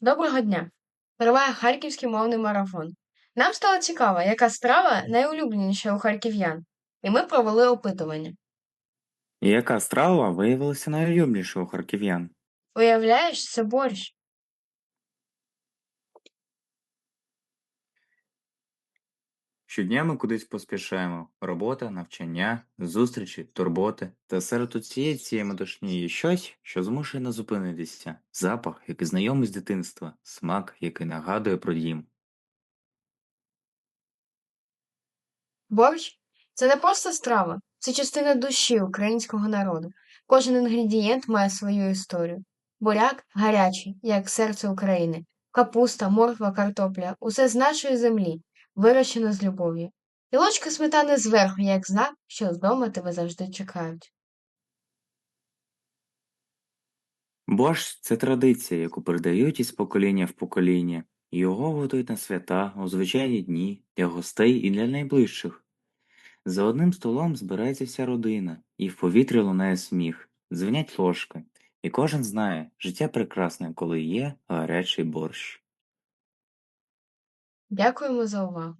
Доброго дня! Триває харківський мовний марафон. Нам стало цікаво, яка страва найулюбленіша у харків'ян, і ми провели опитування. І яка страва виявилася найулюбленішою у харків'ян? Уявляєш, це борщ. Щодня ми кудись поспішаємо. Робота, навчання, зустрічі, турботи. Та серед усієї цієї метушні є щось, що змушує нас зупинитися. Запах, який знайомий з дитинства, смак, який нагадує про дім. Борщ це не просто страва, це частина душі українського народу. Кожен інгредієнт має свою історію. Буряк гарячий, як серце України, капуста, морква, картопля усе з нашої землі, вирощено з любов'ю. І ложка сметани зверху, як знак, що вдома тебе завжди чекають. Борщ це традиція, яку передають із покоління в покоління. Його готують на свята, у звичайні дні, для гостей і для найближчих. За одним столом збирається вся родина, і в повітрі лунає сміх, дзвенять ложки, і кожен знає, життя прекрасне, коли є гарячий борщ. Дякуємо за увагу!